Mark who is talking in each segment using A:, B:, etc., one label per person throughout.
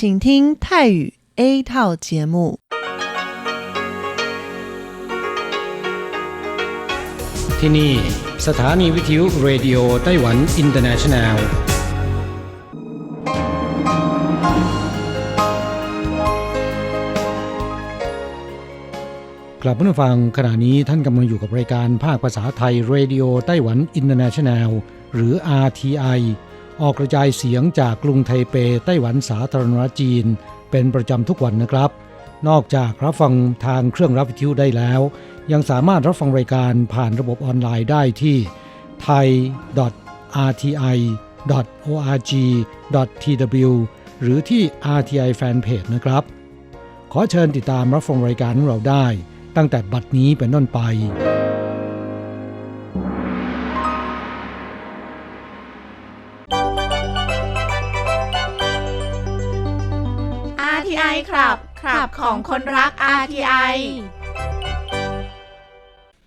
A: 请听泰语 A 套节目。
B: ที่นี่สถานีวิทยุเรดิโอไต้หวันอินเตอร์เนชันแนลกลับมาฟังขณะนี้ท่านกำลังอยู่กับรายการภาคภาษาไทยเรดิโอไต้หวันอินเตอร์เนชันแนลหรือ RTI ออกกระจายเสียงจากกรุงไทเปไต้หวันสาธารณรัฐจีน เป็นประจำทุกวันนะครับ นอกจากรับฟังทางเครื่องรับวิทยุได้แล้ว ยังสามารถรับฟังรายการผ่านระบบออนไลน์ได้ที่ thai.rti.org.tw หรือที่ RTI Fanpage นะครับ ขอเชิญติดตามรับฟังรายการของเราได้ ตั้งแต่บัดนี้เป็นต้นไป
C: RTI ครับครับของคนรัก RTI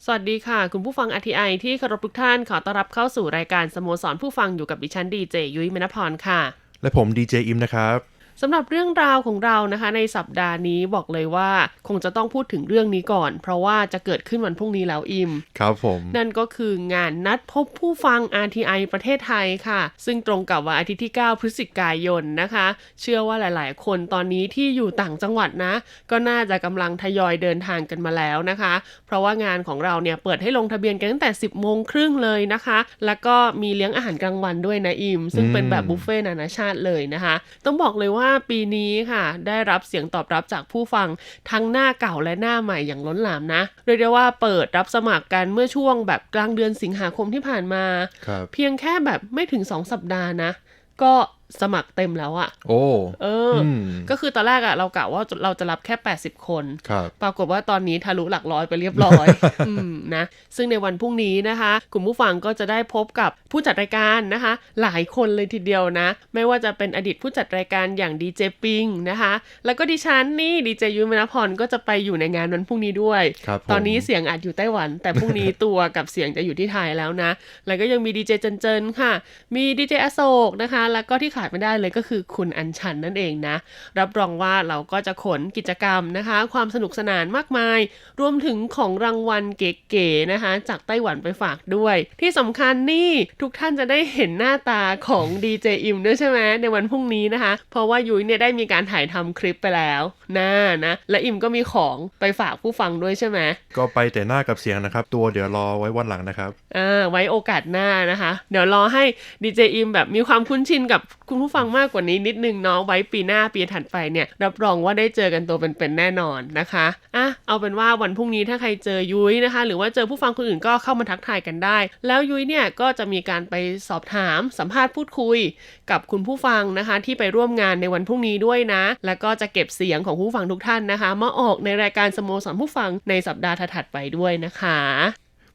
D: สวัสดีค่ะ คุณผู้ฟัง RTI ที่เคารพทุกท่านขอต้อนรับเข้าสู่รายการสโมสรผู้ฟังอยู่กับดิฉันดีเจยุ้ยมณพรค่ะ
E: และผมดีเจอิมนะครับ
D: สำหรับเรื่องราวของเรานะคะ ในสัปดาห์นี้บอกเลยว่าคงจะต้องพูดถึงเรื่องนี้ก่อน เพราะว่าจะเกิดขึ้นวันพรุ่งนี้แล้วอิม
E: ครับผม
D: นั่นก็คืองานนัดพบผู้ฟัง RTI ประเทศไทยค่ะ ซึ่งตรงกับวันอาทิตย์ที่ 9 พฤศจิกายนนะคะ เชื่อว่าหลาย ๆ คนตอนนี้ที่อยู่ต่างจังหวัดนะ ก็น่าจะกำลังทยอยเดินทางกันมาแล้วนะคะ เพราะว่างานของเราเนี่ยเปิดให้ลงทะเบียนกันตั้งแต่ 10โมงครึ่งเลยนะคะ แล้วก็มีเลี้ยงอาหารกลางวันด้วยนะอิม ซึ่งเป็นแบบบุฟเฟ่ต์นานาชาติเลยนะคะ ต้องบอกเลยว่าปีนี้ค่ะ ได้รับเสียงตอบรับจากผู้ฟังทั้งหน้าเก่าและหน้าใหม่อย่างล้นหลามนะเรียกได้ว่าเปิดรับสมัครกันเมื่อช่วงแบบกลางเดือนสิงหาคมที่ผ่านมา เพียงแค่แบบไม่ถึง 2 สัปดาห์นะ ก็ สมัครเต็มแล้วอะ
E: โอ้
D: เอออ
E: ม
D: ก็คือตอนแรกอะเรากะว่าเราจะรับแค่ 80 คน
E: ครับ
D: ปรากฏว่าตอนนี้ทะลุหลักร้อยไปเรียบร้อยอืมนะ ซึ่งในวันพรุ่งนี้นะคะกลุ่มผู้ฟังก็จะได้พบกับผู้จัดรายการนะคะ หลายคนเลยทีเดียวนะ ไม่ว่าจะเป็นอดีตผู้จัดรายการอย่างดีเจปิงนะคะ แล้วก็ดิฉันนี่ดีเจยุ้ยมณพรก็จะไปอยู่ในงานวันพรุ่งนี้ด้วย
E: ครับผม
D: ตอนนี้เสียงอัดอยู่ไต้หวัน แต่พรุ่งนี้ตัวกับเสียงจะอยู่ที่ไทยแล้วนะ แล้วก็ยังมีดีเจเจนเจนค่ะ มีดีเจอโศกนะคะ แล้วก็ที่ขาดไม่ได้เลยก็คือคุณอัญชันนั่นเองนะ รับรองว่าเราก็จะขนกิจกรรมนะคะ ความสนุกสนานมากมาย รวมถึงของรางวัลเก๋ๆนะคะ จากไต้หวันไปฝากด้วย ที่สำคัญนี่ทุกท่านจะได้เห็นหน้าตาของดีเจอิมด้วยใช่ไหมในวันพรุ่งนี้นะคะ เพราะว่ายุ้ยเนี่ยได้มีการถ่ายทำคลิปไปแล้วน่านะและอิมก็มีของไปฝากผู้ฟังด้วยใช่ไหม
E: ก็ไปแต่หน้ากับเสียงนะครับ ตัวเดี๋ยวรอไว้วันหลังนะครับ
D: อ่าไว้โอกาสหน้านะคะ เดี๋ยวรอให้ดีเจอิมแบบมีความคุ้นชินกับคุณผู้ฟังมากกว่านี้นิดนึงเนาะไว้ปีหน้าปีถัดไปเนี่ยรับรองว่าได้เจอกันตัวเป็นๆแน่นอนนะคะอะเอาเป็นว่าวันพรุ่งนี้ถ้าใครเจอยุ้ยนะคะ หรือว่าเจอผู้ฟังคนอื่นก็เข้ามาทักทายกันได้ แล้วยุ้ยเนี่ยก็จะมีการไปสอบถามสัมภาษณ์พูดคุย กับคุณผู้ฟังนะคะ ที่ไปร่วมงานในวันพรุ่งนี้ด้วยนะ แล้วก็จะเก็บเสียงของผู้ฟังทุกท่านนะคะมาออกในรายการสโมสรผู้ฟังในสัปดาห์ถัดไปด้วยนะคะ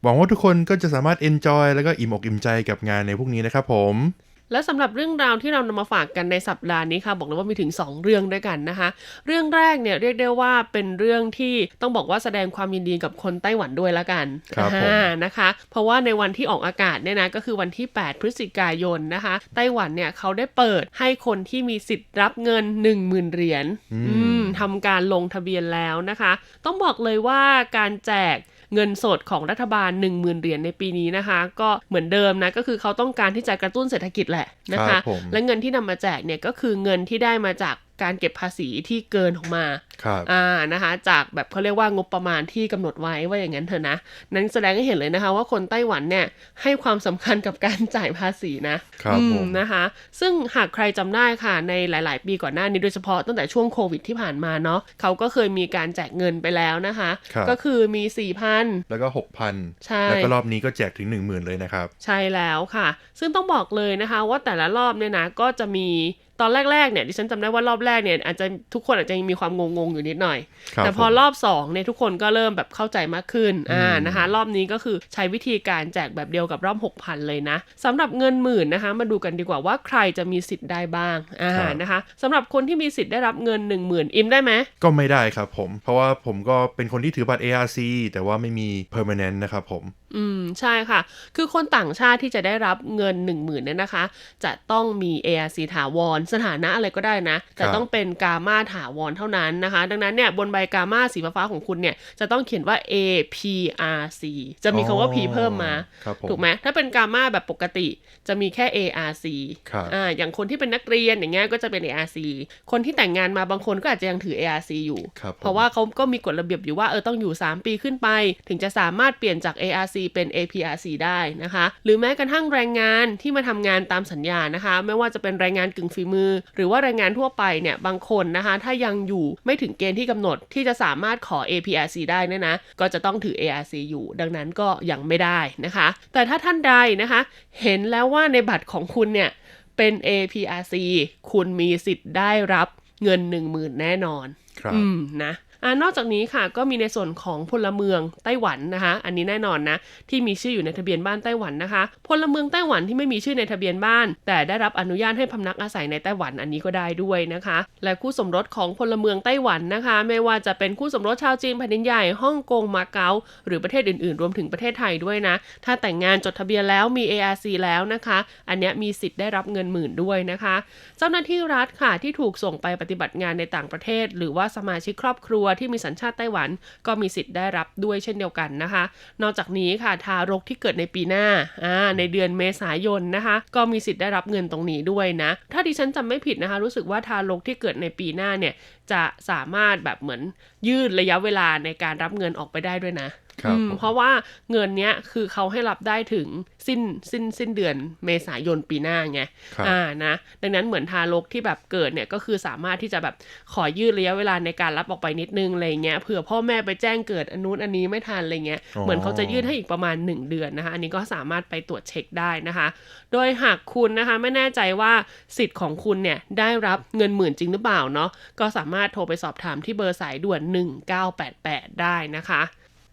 E: หวังว่าทุกคนก็จะสามารถ enjoy แล้วก็อิ่มอกอิ่มใจกับงานในพวกนี้นะครับผม
D: และสำหรับเรื่องราวที่เรานำมาฝากกันในสัปดาห์นี้ค่ะ บอกเลยว่ามีถึง 2 เรื่องด้วยกันนะคะ เรื่องแรกเนี่ยเรียกได้ว่าเป็นเรื่องที่ต้องบอกว่าแสดงความยินดีกับคนไต้หวันด้วยละกัน
E: ครับผม
D: อ่านะคะ เพราะว่าในวันที่ออกอากาศเนี่ยนะก็คือวันที่ 8 พฤศจิกายนนะคะ ไต้หวันเนี่ยเขาได้เปิดให้คนที่มีสิทธิ์รับเงิน 10,000เหรียญอืมทำการลงทะเบียนแล้วนะคะ ต้องบอกเลยว่าการแจก เงินสดของรัฐบาล 10,000 เหรียญในปีนี้นะคะ ก็เหมือนเดิมนะก็คือเขาต้องการที่จะกระตุ้นเศรษฐกิจแหละนะ
E: ครั
D: คะ
E: บผม
D: และเงินที่นำมาแจกเนี่ยก็คือเงินที่ได้มาจาก การเก็บภาษีที่เกินออกมา
E: ครับ
D: อ่านะคะ จากแบบเขาเรียกว่างบประมาณที่กำหนดไว้ว่าอย่างนั้นเถอะนะ นั้นแสดงให้เห็นเลยนะคะว่าคนไต้หวันเนี่ยให้ความสำคัญกับการจ่ายภาษีนะครับอื
E: ผม
D: นะคะ ซึ่งหากใครจำได้ค่ะในหลาย ๆ ปีก่อนหน้านี้โดยเฉพาะตั้งแต่ช่วงโควิดที่ผ่านมาเนาะเขาก็เคยมีการแจกเงินไปแล้วนะคะ
E: ครับ
D: ก็คือมี4,000
E: แล้วก็6,000
D: ใช่
E: แล้วก็รอบนี้ก็แจกถึง 10,000 เลยนะครับ
D: ใช่แล้วค่ะ ซึ่งต้องบอกเลยนะคะว่าแต่ละรอบเนี่ยนะก็จะมี ตอนแรกๆเนี่ยดิฉันจำได้ว่ารอบแรกเนี่ยอาจจะทุกคนอาจจะยังมีความงงๆอยู่นิดหน่อย
E: ครับ
D: แต่พอ
E: ผม
D: รอบ2เนี่ยทุกคนก็เริ่มแบบเข้าใจมากขึ้นอ่านะคะรอบนี้ก็คือใช้วิธีการแจกแบบเดียวกับรอบ 6,000 เลยนะสำหรับเงินหมื่นนะคะ มาดูกันดีกว่าว่าใครจะมีสิทธิ์ได้บ้างอ่านะคะสำหรับคนที่มีสิทธิ์ได้รับเงิน 1 0,000 อิมได้ไหม
E: ก็ไม่ได้ครับผม เพราะว่าผมก็เป็นคนที่ถือบัตร ARC แต่ว่าไม่มี permanent นะครับผม
D: อืม ใช่ค่ะ คือคนต่างชาติที่จะได้รับเงิน 1 0,000เนี่ยนะคะ จะต้องมี ARC ถาวร สถานะอะไรก็ได้นะ แต่ต้องเป็นกามาถาวรเท่านั้นนะคะ ดังนั้นเนี่ยบนใบกามาสีฟ้าๆของคุณเนี่ยจะต้องเขียนว่า APRC จะมีคำว่า P เพิ่มมา
E: ครับผม
D: ถูกไหมถ้าเป็นกามาแบบปกติจะมีแค่ ARC
E: ครับ
D: อ่าอย่างคนที่เป็นนักเรียนอย่างเงี้ยก็จะเป็น ARC คนที่แต่งงานมาบางคนก็อาจจะยังถือ ARC อยู่
E: ครับผม
D: เพราะว่าเขาก็มีกฎระเบียบอยู่ว่าเออต้องอยู่ 3 ปีขึ้นไป ถึงจะสามารถเปลี่ยนจาก ARC เป็น APRC ได้นะคะ หรือแม้กระทั่งแรงงานที่มาทำงานตามสัญญานะคะ ไม่ว่าจะเป็นแรงงานกึ่งฝีมือ หรือว่าแรงงานทั่วไปเนี่ยบางคนนะคะ ถ้ายังอยู่ไม่ถึงเกณฑ์ที่กำหนดที่จะสามารถขอ APRC ได้เนยนะก็จะต้องถือ ARC อยู่ ดังนั้นก็ยังไม่ได้นะคะ แต่ถ้าท่านใดนะคะ เห็นแล้วว่าในบัตรของคุณเนี่ยเป็น APRC คุณมีสิทธิ์ได้รับเงิน 10,000 แน่นอน
E: ครับ
D: อืมนะ อนอกจากนี้ค่ะก็มีในส่วนของพลเมืองไต้หวันนะคะ อันนี้แน่นอนนะที่มีชื่ออยู่ในทะเบียนบ้านไต้หวันนะคะ พลเมืองไต้หวันที่ไม่มีชื่อในทะเบียนบ้าน แต่ได้รับอนุญาตให้พำนักอาศัยในไต้หวันอันนี้ก็ได้ด้วยนะคะ และคู่สมรสของพลเมืองไต้หวันนะคะ ไม่ว่าจะเป็นคู่สมรสชาวจีนแผ่นดินใหญ่ฮ่องกงมาเก๊าหรือประเทศอื่นๆ รวมถึงประเทศไทยด้วยนะ ถ้าแต่งงานจดทะเบียนแล้วมี ARC แล้วนะคะ อันเนี้ยมีสิทธิ์ได้รับเงินหมื่นด้วยนะคะ เจ้าหน้าที่รัฐค่ะที่ถูกส่งไปปฏิบัติงานในต่างประเทศ หรือว่าสมาชิกครอบครัวที่มีสัญชาติไต้หวัน ก็มีสิทธิ์ได้รับด้วยเช่นเดียวกันนะคะ นอกจากนี้ค่ะทารกที่เกิดในปีหน้าในเดือนเมษายนนะคะ ก็มีสิทธิ์ได้รับเงินตรงนี้ด้วยนะ ถ้าดิฉันจำไม่ผิดนะคะ รู้สึกว่าทารกที่เกิดในปีหน้าเนี่ยจะสามารถแบบเหมือนยืดระยะเวลาในการรับเงินออกไปได้ด้วยนะ เพราะว่าเงินเนี้ยคือเขาให้รับได้ถึงสิ้นสิ้นสิ้นเดือนเมษายนปีหน้าไง
E: ครับ
D: อ่านะดังนั้นเหมือนทารกที่แบบเกิดเนี่ยก็คือสามารถที่จะแบบขอยืดระยะเวลาในการรับออกไปนิดนึงอะไรเงี้ยเผื่อพ่อแม่ไปแจ้งเกิดอันนู้นอันนี้ไม่ทันอะไรเงี้ย
E: อ๋อ
D: เหมือนเขาจะยืดให้อีกประมาณ 1 เดือนนะคะอันนี้ก็สามารถไปตรวจเช็คได้นะคะ โดยหากคุณนะคะไม่แน่ใจว่าสิทธิ์ของคุณเนี่ยได้รับเงินหมื่นจริงหรือเปล่าเนาะก็สามารถโทรไปสอบถามที่เบอร์สายด่วน 1988 ได้นะคะ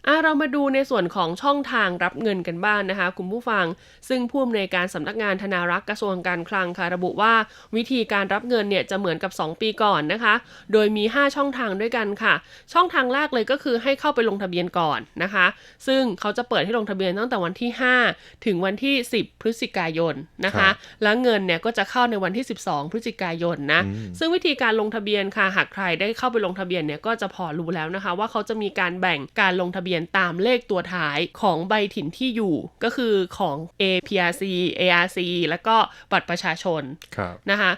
D: อะเรามาดูในส่วนของช่องทางรับเงินกันบ้างนะคะคุณผู้ฟัง ซึ่งผู้อำนวยการสำนักงานธนารักษ์กระทรวงการคลังค่ะระบุว่า วิธีการรับเงินเนี่ยจะเหมือนกับ 2 ปีก่อนนะคะ โดยมี 5 ช่องทางด้วยกันค่ะ ช่องทางแรกเลยก็คือให้เข้าไปลงทะเบียนก่อนนะคะ ซึ่งเขาจะเปิดให้ลงทะเบียนตั้งแต่วันที่ 5 ถึงวันที่ 10 พฤศจิกายนนะ
E: ครั
D: คะ
E: บ
D: แล้วเงินเนี่ยก็จะเข้าในวันที่ 12 พฤศจิกายนนะ
E: อืม
D: ซึ่งวิธีการลงทะเบียนค่ะหากใครได้เข้าไปลงทะเบียนเนี่ยก็จะพอรู้แล้วนะคะ ว่าเขาจะมีการแบ่งการลงทะเบียนตามเลขตัวท้ายของใบถิ่นที่อยู่ก็คือของ APRC ARC แล้วก็บัตรประชาชน
E: ครับ
D: นะคะ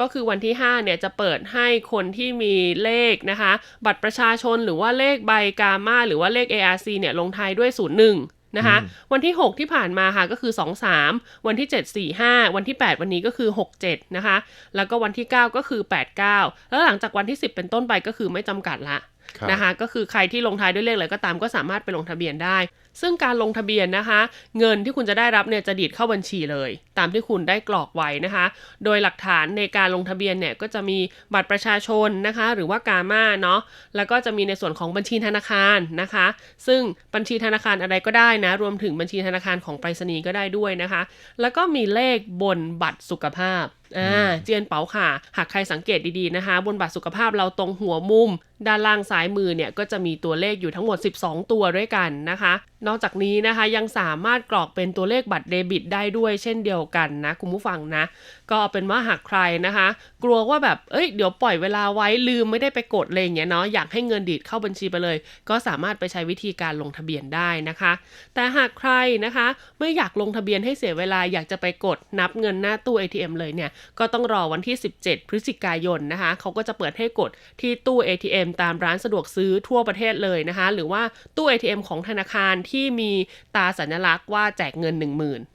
D: ก็คือวันที่5เนี่ยจะเปิดให้คนที่มีเลขนะคะ บัตรประชาชนหรือว่าเลขใบกามาหรือว่าเลข ARC เนี่ยลงท้ายด้วย 01 นะคะ
E: อืม
D: วันที่ 6 ที่ผ่านมาค่ะก็คือ 23 วันที่ 7 4 5 วันที่ 8 วันนี้ก็คือ 67 นะคะ แล้วก็วันที่ 9 ก็คือ 89 แล้วหลังจากวันที่ 10 เป็นต้นไปก็คือไม่จำกัดละ
E: ครับ
D: นะคะก็คือใครที่ลงท้ายด้วยเลขอะไรก็ตามก็สามารถไปลงทะเบียนได้ ซึ่งการลงทะเบียนนะคะ เงินที่คุณจะได้รับเนี่ยจะดีดเข้าบัญชีเลย ตามที่คุณได้กรอกไว้นะคะ โดยหลักฐานในการลงทะเบียนเนี่ยก็จะมีบัตรประชาชนนะคะ หรือว่ากามาเนาะแล้วก็จะมีในส่วนของบัญชีธนาคารนะคะ ซึ่งบัญชีธนาคารอะไรก็ได้นะ รวมถึงบัญชีธนาคารของไปรษณีย์ก็ได้ด้วยนะคะ แล้วก็มีเลขบนบัตรสุขภาพอ่าเจียนเป๋าค่ะ หากใครสังเกตดีๆนะคะ บนบัตรสุขภาพเราตรงหัวมุม ด้านล่างซ้ายมือเนี่ยก็จะมีตัวเลขอยู่ทั้งหมด 12 ตัวด้วยกันนะคะนอกจากนี้นะคะยังสามารถกรอกเป็นตัวเลขบัตรเดบิตได้ด้วยเช่นเดียวกันนะคุณผู้ฟังนะ ก็เป็นว่าหากใครนะคะ กลัวว่าแบบเอ้ยเดี๋ยวปล่อยเวลาไว้ลืมไม่ได้ไปกดอะไรอย่างเงี้ยเนาะอยากให้เงินดีดเข้าบัญชีไปเลย ก็สามารถไปใช้วิธีการลงทะเบียนได้นะคะ แต่หากใครนะคะไม่อยากลงทะเบียนให้เสียเวลาอยากจะไปกดนับเงินหน้าตู้ ATM เลยเนี่ยก็ต้องรอวันที่ 17 พฤศจิกายนนะคะเขาก็จะเปิดให้กดที่ตู้ ATM ตามร้านสะดวกซื้อทั่วประเทศเลยนะคะ หรือว่าตู้ ATM ของธนาคารที่มีตาสัญลักษณ์ว่าแจกเงิน 10,000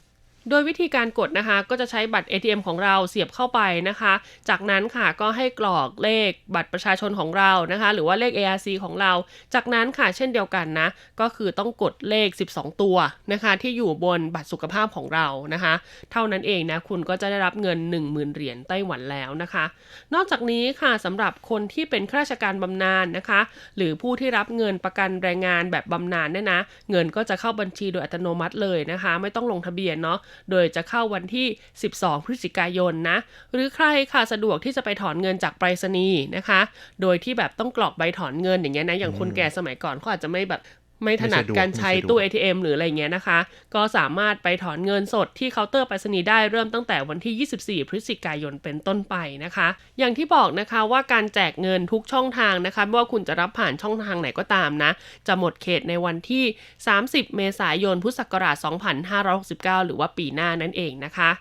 D: โดยวิธีการกดนะคะก็จะใช้บัตร ATM ของเราเสียบเข้าไปนะคะ จากนั้นค่ะก็ให้กรอกเลขบัตรประชาชนของเรานะคะ หรือว่าเลข ARC ของเรา จากนั้นค่ะเช่นเดียวกันนะ ก็คือต้องกดเลข 12 ตัวนะคะ ที่อยู่บนบัตรสุขภาพของเรานะคะ เท่านั้นเองนะคุณก็จะได้รับเงิน 10,000 เหรียญไต้หวันแล้วนะคะ นอกจากนี้ค่ะสำหรับคนที่เป็นข้าราชการบำนาญนะคะ หรือผู้ที่รับเงินประกันแรงงานแบบบำนาญเนี่ยนะ เงินก็จะเข้าบัญชีโดยอัตโนมัติเลยนะคะ ไม่ต้องลงทะเบียนเนาะโดยจะเข้าวันที่ 12 พฤศจิกายนนะ หรือใครค่ะสะดวกที่จะไปถอนเงินจากไปรษณีย์นะคะ โดยที่แบบต้องกรอกใบถอนเงินอย่างเงี้ยนะ อย่างคนแก่สมัยก่อนเขาอาจจะไม่แบบ ไม่ถนัด
E: ไม่สะดวก
D: การใช้
E: ไม่สะดวก
D: ตู้ ATM หรืออะไรเงี้ยนะคะ ก็สามารถไปถอนเงินสดที่เคาน์เตอร์ไปรษณีย์ได้เริ่มตั้งแต่วันที่ 24 พฤศจิกายนเป็นต้นไปนะคะ อย่างที่บอกนะคะว่าการแจกเงินทุกช่องทางนะคะไม่ว่าคุณจะรับผ่านช่องทางไหนก็ตามนะ จะหมดเขตในวันที่ 30 เมษายน พุทธศักราช 2569 หรือว่าปีหน้านั่นเองนะคะ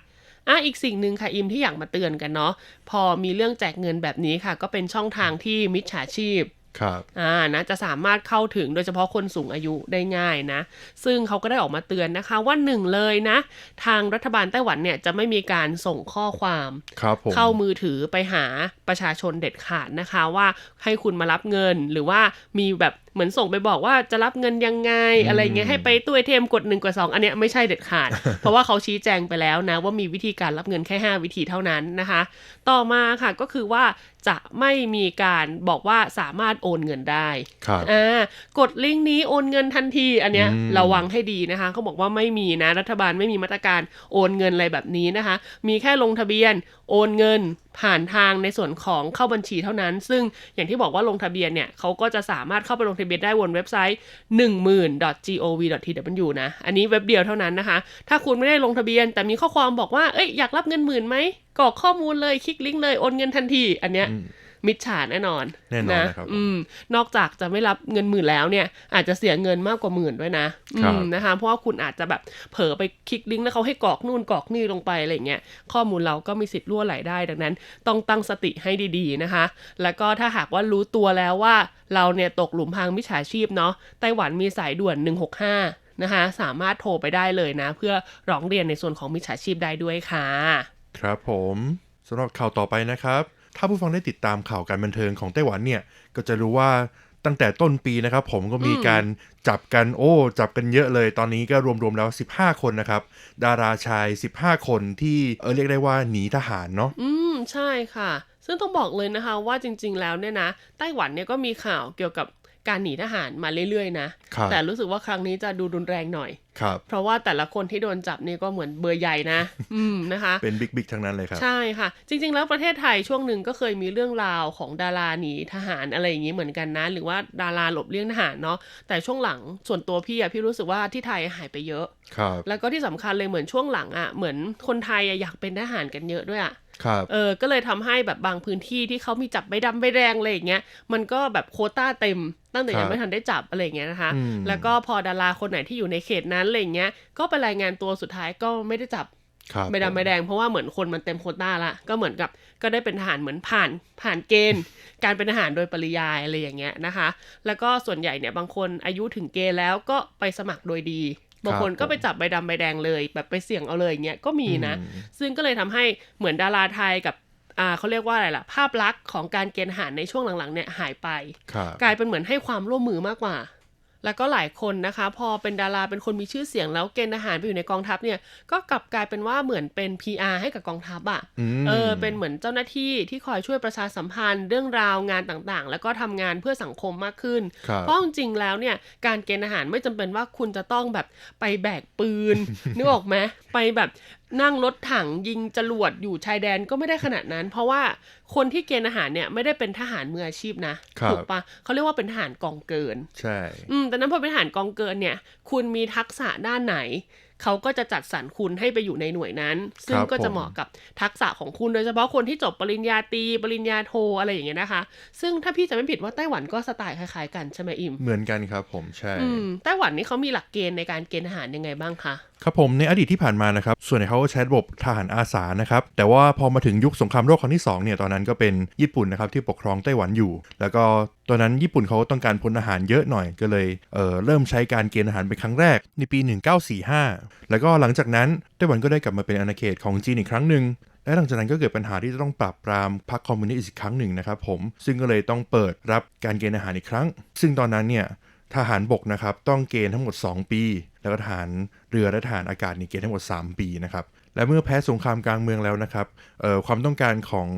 D: อะอีกสิ่งหนึ่งค่ะอิมที่อยากมาเตือนกันเนาะพอมีเรื่องแจกเงินแบบนี้ค่ะ ก็เป็นช่องทางที่มิจฉาชีพ
E: ครับ
D: อ่านะจะสามารถเข้าถึงโดยเฉพาะคนสูงอายุได้ง่ายนะ ซึ่งเขาก็ได้ออกมาเตือนนะคะว่าหนึ่งเลยนะ ทางรัฐบาลไต้หวันเนี่ยจะไม่มีการส่งข้อความ
E: ครับผม
D: เข้ามือถือไปหาประชาชนเด็ดขาดนะคะว่าให้คุณมารับเงินหรือว่ามีแบบ เหมือนส่งไปบอกว่าจะรับเงินยังไงอะไรเงี้ยให้ไปตู้ ATM กด1กด2อันเนี้ยไม่ใช่เด็ดขาด เพราะว่าเขาชี้แจงไปแล้วนะว่ามีวิธีการรับเงินแค่ 5 วิธีเท่านั้นนะคะ ต่อมาค่ะก็คือว่าจะไม่มีการบอกว่าสามารถโอนเงินได้
E: ครับ
D: อ่ากดลิงก์นี้โอนเงินทันที อันเนี้ย
E: อืม
D: ระวังให้ดีนะคะเขาบอกว่าไม่มีนะรัฐบาลไม่มีมาตรการโอนเงินอะไรแบบนี้นะคะ มีแค่ลงทะเบียนโอนเงิน ผ่านทางในส่วนของเข้าบัญชีเท่านั้น ซึ่งอย่างที่บอกว่าลงทะเบียนเนี่ยเขาก็จะสามารถเข้าไปลงทะเบียนได้บนเว็บไซต์ 10,000.gov.tw นะ อันนี้เว็บเดียวเท่านั้นนะคะ ถ้าคุณไม่ได้ลงทะเบียน แต่มีข้อความบอกว่า เอ้ยอยากรับเงินหมื่นไหมกรอกข้อมูลเลยคลิกลิงก์เลยโอนเงินทันที อันเนี้ย
E: ม
D: มิจฉาแน่นอน
E: แน่นอนนะครับผม
D: อืมนอกจากจะไม่รับเงินหมื่นแล้วเนี่ย อาจจะเสียเงินมากกว่าหมื่นด้วยนะอื
E: ครับ
D: มนะคะเพราะว่าคุณอาจจะแบบเผลอไปคลิกลิงก์แล้วเขาให้กรอกนู่นกรอกนี่ลงไปอะไรเงี้ยข้อมูลเราก็มีสิทธิ์รั่วไหลได้ ดังนั้น ต้องตั้งสติให้ดี ๆนะคะ แล้วก็ถ้าหากว่ารู้ตัวแล้วว่าเราเนี่ยตกหลุมพรางมิจฉาชีพเนาะไต้หวันมีสายด่วน 165นะคะสามารถโทรไปได้เลยนะ เพื่อร้องเรียนในส่วนของมิจฉาชีพได้ด้วยค่ะ
E: ครับผมสำหรับข่าวต่อไปนะครับ ถ้าผู้ฟังได้ติดตามข่าวการบันเทิงของไต้หวันเนี่ย ก็จะรู้ว่าตั้งแต่ต้นปีนะครับ ผมก็มี
D: อืม
E: การจับกันโอ้ จับกันเยอะเลย ตอนนี้ก็รวมๆแล้ว 15 คนนะครับ ดาราชาย 15 คนที่เออเรียกได้ว่าหนีทหารเนาะ
D: อืมใช่ค่ะ ซึ่งต้องบอกเลยนะคะว่าจริง ๆ แล้วเนี่ยนะไต้หวันเนี่ยก็มีข่าวเกี่ยวกับ การหนีทหารมาเรื่อยๆนะ
E: ครับ
D: แต่รู้สึกว่าครั้งนี้จะดูรุนแรงหน่อย
E: ครับ
D: เพราะว่าแต่ละคนที่โดนจับนี่ก็เหมือนเบอร์ใหญ่นะ อืมนะคะ
E: เป็นบิ๊กบิ๊กทั้งนั้นเลยครับ
D: ใช่ค่ะ จริง ๆ แล้วประเทศไทยช่วงหนึ่งก็เคยมีเรื่องราวของดาราหนีทหารอะไรอย่างนี้เหมือนกันนะ หรือว่าดาราหลบเลี่ยงทหารเนาะแต่ช่วงหลังส่วนตัวพี่อะพี่รู้สึกว่าที่ไทยหายไปเยอะ
E: ครับ
D: แล้วก็ที่สำคัญเลยเหมือนช่วงหลังอะเหมือนคนไทยอะอยากเป็นทหารกันเยอะด้วยอะ
E: ครับ
D: เออก็เลยทำให้แบบบางพื้นที่ที่เขามีจับใบดำใบแดงอะไรอย่างเงี้ยมันก็แบบโควต้าเต็ม ตั้งแต่
E: ครั
D: ยั
E: บ
D: งไม่ทันได้จับอะไรอย่างเงี้ยนะคะ
E: อืม
D: แล้วก็พอดาราคนไหนที่อยู่ในเขตนั้นอะไรอย่างเงี้ย ก็ไปรายงานตัวสุดท้ายก็ไม่ได้จับ
E: ครับ
D: ใบดำใบแดงเพราะว่าเหมือนคนมันเต็มโควต้าละก็เหมือนกับก็ได้เป็นทหารเหมือนผ่านผ่านเกณฑ์ การเป็นทหารโดยปริยายอะไรอย่างเงี้ยนะคะ แล้วก็ส่วนใหญ่เนี่ยบางคนอายุถึงเกณฑ์แล้วก็ไปสมัครโดยดีบางคนก็ไปจับใบดำใบแดงเลย แบบไปเสี่ยงเอาเลยอย่างเงี้ยก็มีนะ
E: อืม
D: ซึ่งก็เลยทำให้เหมือนดาราไทยกับ อ่าเขาเรียกว่าอะไรล่ะ ภาพลักษณ์ของการเกณฑ์ทหารในช่วงหลังๆเนี่ยหายไป
E: ครับ
D: กลายเป็นเหมือนให้ความร่วมมือมากกว่า แล้วก็หลายคนนะคะ พอเป็นดาราเป็นคนมีชื่อเสียงแล้วเกณฑ์ทหารไปอยู่ในกองทัพเนี่ย ก็กลับกลายเป็นว่าเหมือนเป็น PR ให้กับกองทัพอะ่ะ
E: ม
D: เออเป็นเหมือนเจ้าหน้าที่ที่คอยช่วยประชาสัมพันธ์เรื่องราวงานต่างๆ แล้วก็ทำงานเพื่อสังคมมากขึ้น
E: ครับ
D: เพราะจริงๆแล้วเนี่ยการเกณฑ์ทหารไม่จำเป็นว่าคุณจะต้องแบบไปแบกปืนนึกออกไหมไปแบบ นั่งรถถังยิงจรวดอยู่ชายแดนก็ไม่ได้ขนาดนั้น เพราะว่าคนที่เกณฑ์ทหารเนี่ยไม่ได้เป็นทหารมืออาชีพนะครับถูกปะเขาเรียกว่าเป็นทหารกองเกิน
E: ใช่
D: อืมแต่นั้นพอเป็นทหารกองเกินเนี่ย คุณมีทักษะด้านไหน เขาก็จะจัดสรรคุณให้ไปอยู่ในหน่วยนั้น ซึ่ง
E: ครับ
D: ก็จะ
E: ผม
D: เหมาะกับทักษะของคุณโดยเฉพาะคนที่จบปริญญาตรีปริญญาโทอะไรอย่างเงี้ยนะคะ ซึ่งถ้าพี่จะไม่ผิดว่าไต้หวันก็สไตล์คล้ายๆกันใช่ไหมอิม
E: เหมือนกันครับผมใช่
D: อืมไต้หวันนี่เขามีหลักเกณฑ์ในการเกณฑ์ทหารยังไงบ้างคะ
E: ครับผมในอดีตที่ผ่านมานะครับส่วนใหญ่เขาก็ใช้ระบบทหารอาสานะครับแต่ว่าพอมาถึงยุคสงครามโลกครั้งที่2เนี่ยตอนนั้นก็เป็นญี่ปุ่นนะครับที่ปกครองไต้หวันอยู่ แล้วก็ ตอนนั้นญี่ปุ่นเขาต้องการพลทหารเยอะหน่อยก็เลยเเริ่มใช้การเกณฑ์ทหารเป็นครั้งแรกในปี 1945 แล้วก็หลังจากนั้นไต้หวันก็ได้กลับมาเป็นอาณาเขตของจีนอีกครั้งหนึ่งและหลังจากนั้นก็เกิดปัญหาที่จะต้องปราบปรามพรรคคอมมิวนิสต์อีกครั้งหนึ่งนะครับผมซึ่งก็เลยต้องเปิดรับการเกณฑ์ทหารอีกครั้ง ซึ่งตอนนั้นเนี่ยทหารบกนะครับต้องเกณฑ์ทั้งหมด 2 ปี แล้วก็ทหารเรือและทหารอากาศนี่เกณฑ์ทั้งหมด 3 ปีนะครับและเมื่อแพ้สงครามกลางเมืองแล้วนะครับความต้องการของ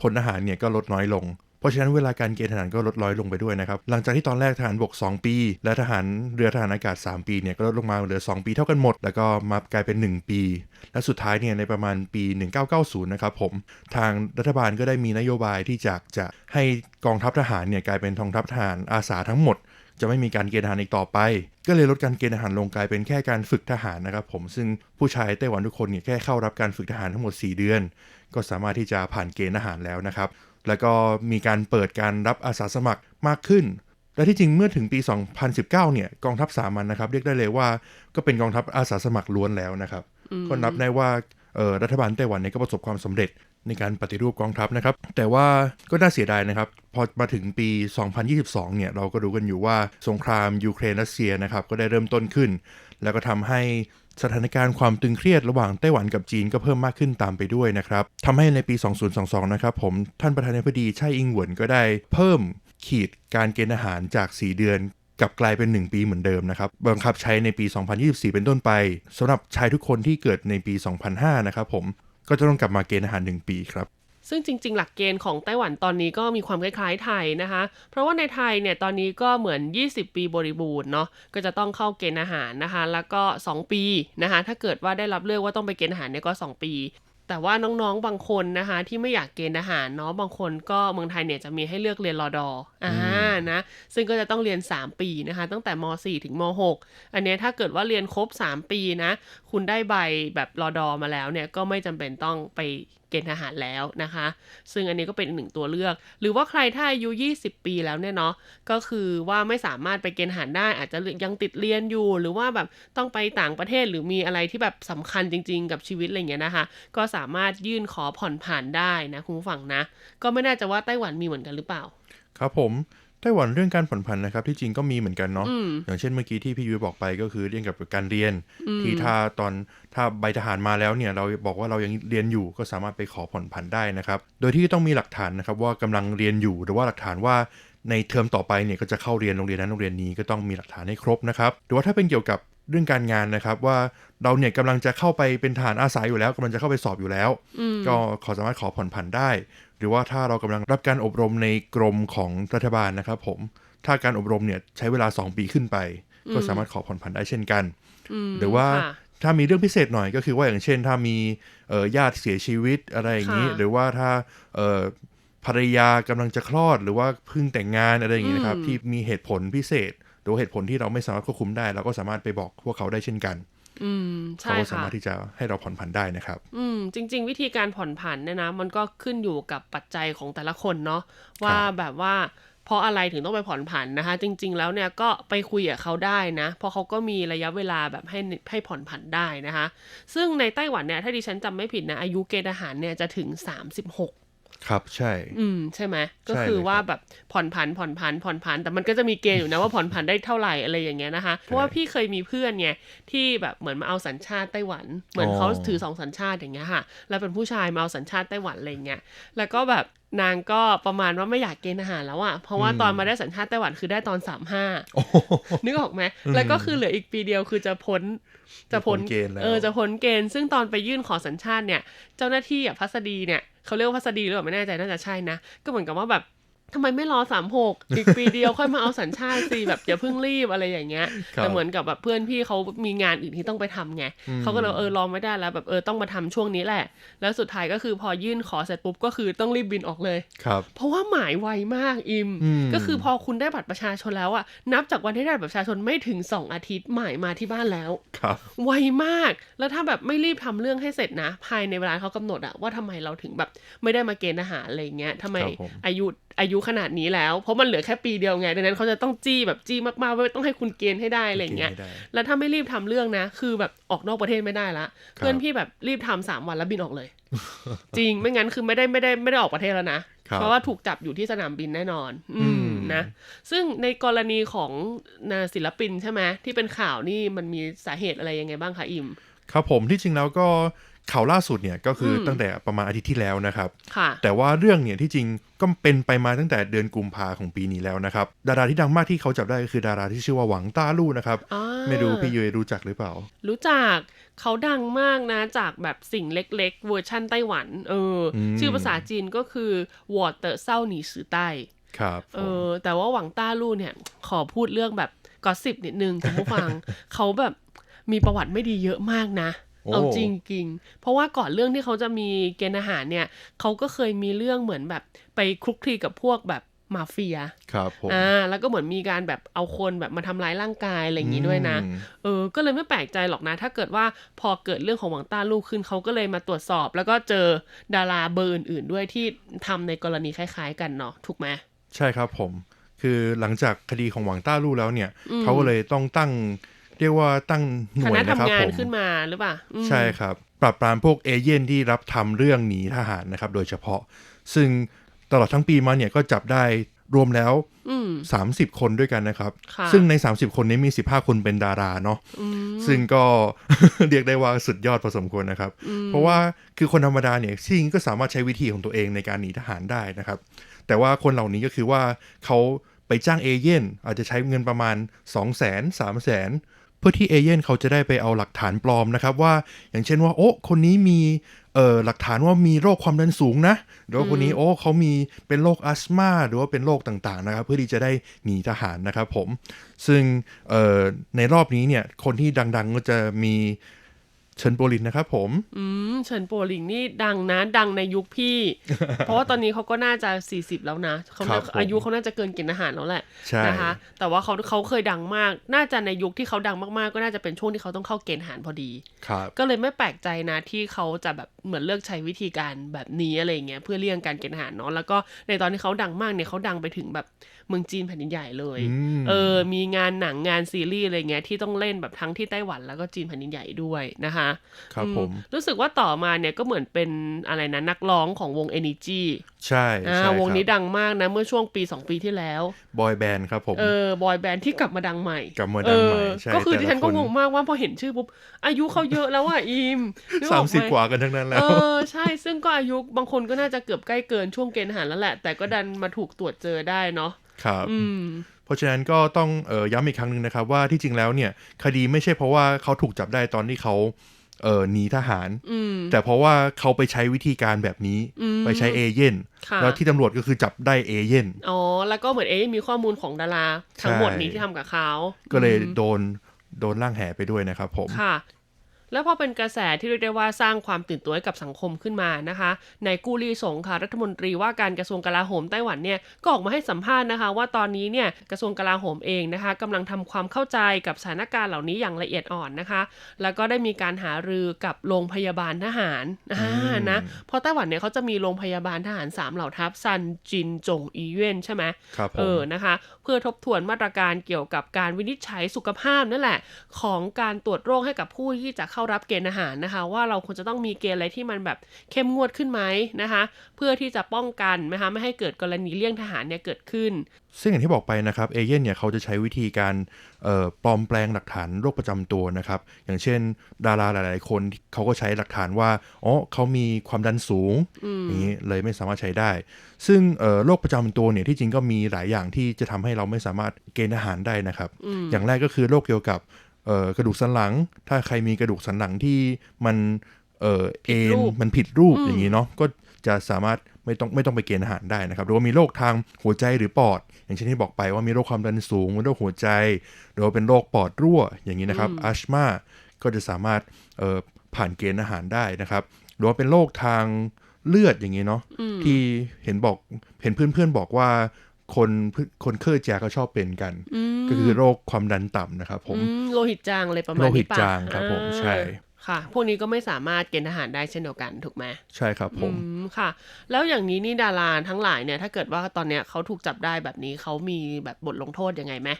E: พลทหารเนี่ยก็ลดน้อยลง เพราะฉะนั้นเวลาการเกณฑ์ทหารก็ลดน้อยลงไปด้วยนะครับ หลังจากที่ตอนแรกทหารบก 2 ปี และทหารเรือทหารอากาศ 3 ปีเนี่ยก็ลดลงมาเหลือ 2 ปีเท่ากันหมด แล้วก็มากลายเป็น 1 ปี และสุดท้ายเนี่ยในประมาณปี 1990 นะครับผม ทางรัฐบาลก็ได้มีนโยบายที่จะจะให้กองทัพทหารเนี่ยกลายเป็นกองทัพทหารอาสาทั้งหมดจะไม่มีการเกณฑ์ทหารอีกต่อไป ก็เลยลดการเกณฑ์ทหารลงกลายเป็นแค่การฝึกทหารนะครับผม ซึ่งผู้ชายไต้หวันทุกคนเนี่ยแค่เข้ารับการฝึกทหารทั้งหมด 4 เดือน ก็สามารถที่จะผ่านเกณฑ์ทหารแล้วนะครับ แล้วก็มีการเปิดการรับอาสาสมัครมากขึ้น และที่จริงเมื่อถึงปี 2019 เนี่ยกองทัพสามัญนะครับ เรียกได้เลยว่าก็เป็นกองทัพอาสาสมัครล้วนแล้วนะครับก็นับได้ว่าเอ่อรัฐบาลไต้หวันเนี่ยก็ประสบความสำเร็จในการปฏิรูปกองทัพนะครับ แต่ว่าก็น่าเสียดายนะครับ พอมาถึงปี 2022 เนี่ย เราก็รู้กันอยู่ว่าสงครามยูเครนรัสเซียนะครับ ก็ได้เริ่มต้นขึ้น แล้วก็ทำให้ สถานการณ์ความตึงเครียดระหว่างไต้หวันกับจีนก็เพิ่มมากขึ้นตามไปด้วยนะครับทำให้ในปี 2022 นะครับผมท่านประธานาธิบดีไช่อิงหวนก็ได้ เพิ่มขีดการเกณฑ์อาหารจาก 4 เดือนกลับกลายเป็น 1 ปีเหมือนเดิมนะครับบังคับใช้ในปี 2024 เป็นต้นไปสำหรับชายทุกคนที่เกิดในปี 2005 นะครับผมก็จะต้องกลับมาเกณฑ์อาหาร 1 ปีครับ
D: ซึ่งจริง ๆ หลักเกณฑ์ของไต้หวันตอนนี้ก็มีความคล้ายๆไทยนะคะ เพราะว่าในไทยเนี่ยตอนนี้ก็เหมือน 20 ปีบริบูรณ์เนาะ ก็จะต้องเข้าเกณฑ์อาหารนะคะ แล้วก็ 2 ปีนะคะ ถ้าเกิดว่าได้รับเลือกว่าต้องไปเกณฑ์อาหารเนี่ยก็ 2 ปี แต่ว่าน้องๆ บางคนนะคะ ที่ไม่อยากเกณฑ์อาหารเนาะ บางคนก็เมืองไทยเนี่ยจะมีให้เลือกเรียนรอดออ่า นะ ซึ่งก็จะต้องเรียน 3 ปีนะคะ ตั้งแต่ม .4 ถึงม .6 อันเนี้ยถ้าเกิดว่าเรียนครบ 3 ปีนะ คุณได้ใบแบบรอดอมาแล้วเนี่ย ก็ไม่จำเป็นต้องไป เกณฑ์ทหารแล้วนะคะ ซึ่งอันนี้ก็เป็นอีกหนึ่งตัวเลือก หรือว่าใครถ้าอายุ 20 ปีแล้วเนี่ยเนาะก็คือว่าไม่สามารถไปเกณฑ์ทหารได้ อาจจะยังติดเรียนอยู่ หรือว่าแบบต้องไปต่างประเทศหรือมีอะไรที่แบบสำคัญจริง ๆ กับชีวิตอะไรเงี้ยนะคะ ก็สามารถยื่นขอผ่อนผันได้นะคุณผู้ฟังนะ ก็ไม่แน่ใจว่าไต้หวันมีเหมือนกันหรือเปล่า
E: ครับผม ไต้หวันเรื่องการผ่อนผันนะครับ ที่จริงก็มีเหมือนกันเนาะ
D: อืม
E: อย่างเช่นเมื่อกี้ที่พี่ยุ้ยบอกไปก็คือเรื่องกับการเรียน ที่ถ้าตอนถ้าใบทหารมาแล้วเนี่ย เราบอกว่าเรายังเรียนอยู่ก็สามารถไปขอผ่อนผันได้นะครับ โดยที่ต้องมีหลักฐานนะครับว่ากำลังเรียนอยู่หรือว่าหลักฐานว่าในเทอมต่อไปเนี่ยก็จะเข้าเรียนโรงเรียนนั้นโรงเรียนนี้ก็ต้องมีหลักฐานให้ครบนะครับหรือว่าถ้าเป็นเกี่ยวกับ เรื่องการงานนะครับ ว่าเราเนี่ยกำลังจะเข้าไปเป็นทหารอาสาอยู่แล้วกำลังจะเข้าไปสอบอยู่แล้ว ก็ขอสามารถขอผ่อนผันได้ หรือว่าถ้าเรากำลังรับการอบรมในกรมของรัฐบาลนะครับ ผมถ้าการอบรมเนี่ยใช้เวลา 2 ปีขึ้นไป ก็สามารถขอผ่อนผันได้เช่นกัน หรือว่า
D: ค่ะ
E: ถ้ามีเรื่องพิเศษหน่อยก็คือว่าอย่างเช่น ถ้ามีเอ่อญาติเสียชีวิตอะไรอย่างนี้
D: ค่ะ
E: หรือว่าถ้าเอ่อภรรยากำลังจะคลอด หรือว่าเพิ่งแต่งงานอะไรอย่างนี้นะครับ
D: อืม
E: ที่มีเหตุผลพิเศษ หรือว่าเหตุผลที่เราไม่สามารถควบคุมได้ เราก็สามารถไปบอกพวกเขาได้เช่นกัน
D: อืม
E: เขา
D: ใช่
E: ก็สา
D: ค่ะ
E: มารถที่จะให้เราผ่อนผันได้นะครับ
D: อืม จริง ๆ วิธีการผ่อนผันเนี่ยนะ มันก็ขึ้นอยู่กับปัจจัยของแต่ละคนเนาะว่าแบบว่าเพราะอะไรถึงต้องไปผ่อนผันนะคะ จริง ๆ แล้วเนี่ยก็ไปคุยกับเขาได้นะ เพราะเขาก็มีระยะเวลาแบบให้ให้ผ่อนผันได้นะคะ ซึ่งในไต้หวันเนี่ยถ้าดิฉันจำไม่ผิดนะอายุเกณฑ์ทหารเนี่ยจะถึง 36
E: ครับใช่
D: อืมใช่ไหมก็
E: ใช่
D: คือ
E: เลยครับ
D: ว่าแบบผ่อนผันผ่อนผันผ่อนผันแต่มันก็จะมีเกณฑ์อยู่นะว่าผ่อนผันได้เท่าไหร่อะไรอย่างเงี้ยนะคะ เพราะว่าพี่เคยมีเพื่อนไงที่แบบเหมือนมาเอาสัญชาติไต้หวัน เหมือนเขาถือสองสัญชาติอย่างเงี้ยค่ะ แล้วเป็นผู้ชายมาเอาสัญชาติไต้หวันอะไรเงี้ยแล้วก็แบบ นางก็ประมาณว่าไม่อยากเกณฑ์ทหารแล้วอะเพราะว่าตอนมาได้สัญชาติไต้หวันคือได้ตอนสามห้านึกออกไหมแล้วก็คือเหลืออีกปีเดียวคือจะพ้นจะพ้น
E: จะพ้นเกณฑ์แล้ว
D: เออจะพ้นเกณฑ์ซึ่งตอนไปยื่นขอสัญชาติเนี่ย เจ้าหน้าที่อะพัสดีเนี่ยเขาเรียกว่าพัสดีหรือเปล่าไม่แน่ใจน่าจะใช่นะ ก็เหมือนกับว่าแบบ ทำไมไม่รอสามหกอีกปีเดียวค่อยมาเอาสัญชาติสิแบบอย่าเพิ่งรีบอะไรอย่างเงี้ย
E: ครับ
D: แต่เหมือนกับแบบเพื่อนพี่เขามีงานอื่นที่ต้องไปทำไงเขาก็เลยเออรอไม่ได้แล้วแบบเออต้องมาทำช่วงนี้แหละ แล้วสุดท้ายก็คือพอยื่นขอเสร็จปุ๊บก็คือต้องรีบบินออกเลย
E: ครับ
D: เพราะว่าหมายไวมากอิม
E: อืม
D: ก็คือพอคุณได้บัตรประชาชนแล้วอะนับจากวันที่ได้บัตรประชาชนไม่ถึงสองอาทิตย์หมายมาที่บ้านแล้ว
E: ครับ
D: ไวมากแล้วถ้าแบบไม่รีบทำเรื่องให้เสร็จนะ ภายในเวลาเขากำหนดอะว่าทำไมเราถึงแบบไม่ได้มาเกณฑ์ทหารอะไรเงี้ยทำไม
E: ครับผม
D: อายุอายุขนาดนี้แล้ว เพราะมันเหลือแค่ปีเดียวไง ดังนั้นเขาจะต้องจี้แบบจี้มากๆว่าต้องให้คุณเกณฑ์ให้ได้อะไรเงี้ย
E: กณฑ์ไม่ได้
D: แล้วถ้าไม่รีบทำเรื่องนะ คือแบบออกนอกประเทศไม่ได้ละ เพื่อนพี่แบบรีบทำสามวันแล้วบินออกเลย จริง ไม่งั้นคือไม่ได้ไม่ได้ไม่ได้ออกประเทศแล้วนะ
E: ครับ
D: เพราะว่าถูกจับอยู่ที่สนามบินแน่นอน อืม
E: อืม
D: นะ ซึ่งในกรณีของนาศิลปินใช่ไหมที่เป็นข่าวนี่มันมีสาเหตุอะไรยังไงบ้างคะอิม
E: ครับผมที่จริงแล้วก็ ข่าวล่าสุดเนี่ยก็คืออ
D: ม
E: ตั้งแต่ประมาณอาทิตย์ที่แล้วนะครับ
D: ค่ะ
E: แต่ว่าเรื่องเนี่ยที่จริงก็เป็นไปมาตั้งแต่เดือนกุมภาของปีนี้แล้วนะครับ ดาราที่ดังมากที่เขาจับได้ก็คือดาราที่ชื่อว่าหวังต้าลู่นะครับ
D: อ่า
E: ไม่รู้พี่ยุ้ยรู้จักหรือเปล่า
D: รู้จักเขาดังมากนะจากแบบสิ่งเล็ก ๆ เวอร์ชั่นไต้หวัน เอออ
E: ม
D: ชื่อภาษาจีนก็คือวอเตอร์เศร้าหนีสือใต้
E: ครับ
D: เอ
E: ผม
D: อแต่ว่าหวังต้าลู่เนี่ยขอพูดเรื่องแบบกอสซิบนิดนึงคุณผู้ฟังเขาแบบมีประวัติไม่ดีเยอะมากนะ
E: โอ้
D: เอาจริงๆเพราะว่าก่อนเรื่องที่เขาจะมีเกณฑ์อาหารเนี่ยเขาก็เคยมีเรื่องเหมือนแบบไปคลุกคลีกับพวกแบบมาเฟีย
E: ครับผม
D: อ่า แล้วก็เหมือนมีการแบบเอาคนแบบมาทำร้ายร่างกายอะไรอย่างนี้ด้วยนะ
E: อืม
D: เออ ก็เลยไม่แปลกใจหรอกนะ ถ้าเกิดว่าพอเกิดเรื่องของหวังต้าลูกขึ้นเขาก็เลยมาตรวจสอบ แล้วก็เจอดาราเบอร์อื่น ๆ ด้วยที่ทำในกรณีคล้าย ๆ กันเนาะ ถูกไหม
E: ใช่ครับผม คือหลังจากคดีของหวังต้าลู่แล้วเนี่ย
D: อืม
E: เขาก็เลยต้องตั้ง เรียกว่าตั้งห
D: ค
E: น่วย
D: ณะ
E: นะครับ
D: ทำงา
E: ผ
D: น
E: ม
D: ขึ้นมาหรือเปล่าอืม
E: ใช่ครับ ปราบปรามพวกเอเย่นที่รับทำเรื่องหนีทหารนะครับ โดยเฉพาะ ซึ่งตลอดทั้งปีมาเนี่ยก็จับได้รวมแล้ว
D: อืม
E: 30คนด้วยกันนะครับ
D: ค่ะ
E: ซึ่งใน30คนนี้มี15คนเป็นดาราเนาะ
D: อืม
E: ซึ่งก็เรียกได้ว่าสุดยอดพอสมควรนะครับ
D: อืม
E: เพราะว่าคือคนธรรมดาเนี่ยที่จริงก็สามารถใช้วิธีของตัวเองในการหนีทหารได้นะครับ แต่ว่าคนเหล่านี้ก็คือว่าเขาไปจ้างเอเย่นอาจจะใช้เงินประมาณ2 0 0 0 0 0 3 0 0 0 0 0เพื่อที่เอเย่นเขาจะได้ไปเอาหลักฐานปลอมนะครับว่าอย่างเช่นว่าโอ้คนนี้มีเอ่อหลักฐานว่ามีโรคความดันสูงนะหรือว่าคนนี้โอ้เขามีเป็นโรคอัสมาหรือว่าเป็นโรคต่างๆนะครับ เพื่อที่จะได้หนีทหารนะครับผม ซึ่งเอ่อในรอบนี้เนี่ยคนที่ดังๆก็จะมี เฉินโปลินนะครับผม
D: อืมเฉินโปหลิงนี่ดังนะ ดังในยุคพี่ เพราะว่าตอนนี้เขาก็น่าจะ 40 แล้วนะเขาน่า
E: ครับผม
D: อายุเขาน่าจะเกินเกณฑ์ทหารแล้วแหละ
E: ใช่
D: นะคะ แต่ว่าเขาเขาเคยดังมาก น่าจะในยุคที่เขาดังมากๆ ก็น่าจะเป็นช่วงที่เขาต้องเข้าเกณฑ์ทหารพอดี
E: ครับ
D: ก็เลยไม่แปลกใจนะที่เขาจะแบบเหมือนเลือกใช้วิธีการแบบนี้อะไรอย่างเงี้ยเพื่อเลี่ยงการเกณฑ์ทหารเนาะแล้วก็ในตอนที่เขาดังมากเนี่ยเขาดังไปถึงแบบเมืองจีนแผ่นดินใหญ่เลย
E: อืม
D: เออมีงานหนังงานซีรีส์อะไรเงี้ยที่ต้องเล่นแบบทั้งที่ไต้หวันแล้วก็จีนแผ่นดินใหญ่ด้วยนะคะ
E: ครับ
D: อื
E: ผม
D: รู้สึกว่าต่อมาเนี่ยก็เหมือนเป็นอะไรนะนักร้องของวง Energy
E: ใช่
D: อ่า
E: ใช่
D: วงนี้
E: ครับ
D: ดังมากนะเมื่อช่วงปี 2 ปีที่แล้ว
E: บอยแบนด์ครับผม
D: เออบอยแบนด์ที่กลับมาดังใหม่
E: กลับมาดังใหม่
D: เออ
E: ใช่
D: ก็คือ
E: แต่ละ
D: ดิฉันก็
E: คน
D: งงมากว่าพอเห็นชื่อปุ๊บอายุเขาเยอะแล้วอะอิมนึกอ
E: สา
D: อ
E: ม
D: กไห
E: สิบกว่ากันทั้งนั้นแล้
D: เอ
E: ว
D: อใช่ซึ่งก็อายุบางคนก็น่าจะเกือบใกล้เกินช่วงเกณฑ์ทหารแล้วแหละ แต่ก็ดันมาถูกตรวจเจอได้เนาะ
E: ครับ
D: อืม
E: เพราะฉะนั้นก็ต้องเอ่อย้ำอีกครั้งหนึ่งนะครับ ว่าที่จริงแล้วเนี่ย คดีไม่ใช่เพราะว่าเขาถูกจับได้ตอนที่เขาเอ่อหนีทหาร
D: อืม
E: แต่เพราะว่าเขาไปใช้วิธีการแบบนี้
D: อืม
E: ไปใช้เอเย่น
D: ค่ะ
E: แล้วที่ตำรวจก็คือจับได้เอเย่น
D: อ๋อ แล้วก็เหมือนเอ๊ะมีข้อมูลของดารา ทั้งหมดนี้
E: ใช่
D: ที่ทำกับเขา
E: ก็เลย
D: อืม
E: โดนโดนล่างแห่ไปด้วยนะครับผม
D: ค่ะ แล้วพอเป็นกระแสที่เรียกได้ว่าสร้างความตื่นตัวให้กับสังคมขึ้นมานะคะ ในายกูรีสงค่ะรัฐมนตรีว่าการกระทรวงกลาโหมไต้หวันเนี่ยก็ออกมาให้สัมภาษณ์นะคะ ว่าตอนนี้เนี่ยกระทรวงกลาโหมเองนะคะกำลังทำความเข้าใจกับสถานการณ์เหล่านี้อย่างละเอียดอ่อนนะคะ แล้วก็ได้มีการหารือกับโรงพยาบาลทหารอ่านะเพราะไต้หวันเนี่ยเขาจะมีโรงพยาบาลทหารสามเหล่าทัพซันจินจงอีเวนใช่ไหม
E: ครับผม
D: เออนะคะ เพื่อทบทวนมาตรการเกี่ยวกับการวินิจฉัยสุขภาพนั่นแหละ ของการตรวจโรคให้กับผู้ที่จะเข้ารับเกณฑ์อาหารนะคะ ว่าเราควรจะต้องมีเกณฑ์อะไรที่มันแบบเข้มงวดขึ้นไหมนะคะ เพื่อที่จะป้องกันนะคะไม่ให้เกิดกรณีเลี่ยงทหารเนี่ยเกิดขึ้น
E: ซึ่งอย่างที่บอกไปนะครับเอเย่นเนี่ยเขาจะใช้วิธีการเอ่อปลอมแปลงหลักฐานโรคประจำตัวนะครับ อย่างเช่น ดาราหลาย ๆ คนเขาก็ใช้หลักฐานว่าอ๋อเขามีความดันสูงอย่างนี้เลยไม่สามารถใช้ได้ ซึ่งเอ่อโรคประจำตัวเนี่ยที่จริงก็มีหลายอย่างที่จะทำให้เราไม่สามารถเกณฑ์อาหารได้นะครับ อย่างแรกก็คือโรคเกี่ยวกับเอ่อ กระดูกสันหลัง ถ้าใครมีกระดูกสันหลังที่มันเอ่อเอ็น
D: รูป
E: มันผิดรูปอย่างนี้เนาะก็จะสามารถไม่ต้องไม่ต้องไปเกณฑ์อาหารได้นะครับหรือว่ามีโรคทางหัวใจหรือปอด อย่างเช่นที่บอกไปว่ามีโรคความดันสูงมีโรคหัวใจ หรือว่าเป็นโรคปอดรั่วอย่างนี้นะครับอัชมาก็จะสามารถเอ่อผ่านเกณฑ์อาหารได้นะครับ หรือว่าเป็นโรคทางเลือดอย่างนี้เนาะที่เห็นบอกเห็นเพื่อนๆบอกว่า คนคนเคอร์แจก็ชอบเป็นกัน ก็คือโรคความดันต่ำนะครับผม
D: อืมโลหิตจางอะไรประมาณ
E: โล
D: นี้
E: หิต
D: ปะ
E: จางครับผม
D: อ่า
E: ใช่
D: ค่ะ พวกนี้ก็ไม่สามารถเกณฑ์ทหารได้เช่นเดียวกันถูกไหม
E: ใช่ครับผม
D: อืมค่ะ แล้วอย่างนี้นี่ดาราทั้งหลายเนี่ย ถ้าเกิดว่าตอนเนี้ยเขาถูกจับได้แบบนี้เขามีแบบบทลงโทษยังไงไหม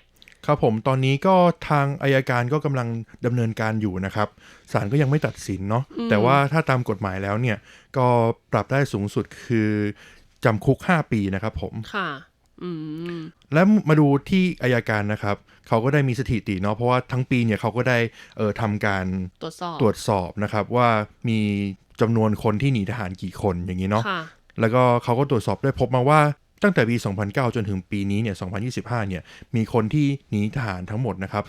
E: ครับผมตอนนี้ก็ทางอายการก็กำลังดำเนินการอยู่นะครับศาลก็ยังไม่ตัดสินเนาะแต่ว่าถ้าตามกฎหมายแล้วเนี่ยก็ปรับได้สูงสุดคือจำคุก 5 ปีนะครับผม
D: ค่ะอืม
E: แล้วมาดูที่อายการนะครับ เขาก็ได้มีสถิติเนาะเพราะว่าทั้งปีเนี่ยเขาก็ได้เอ่อทำการ
D: ตรวจสอบ
E: ตรวจสอบนะครับว่ามีจำนวนคนที่หนีทหารกี่คนอย่างนี้เนาะ
D: ค่ะ
E: แล้วก็เขาก็ตรวจสอบได้พบมาว่าตั้งแต่ปี 2009 จนถึงปีนี้เนี่ย 2025 เนี่ย มีคนที่หนีทหารทั้งหมดนะครับ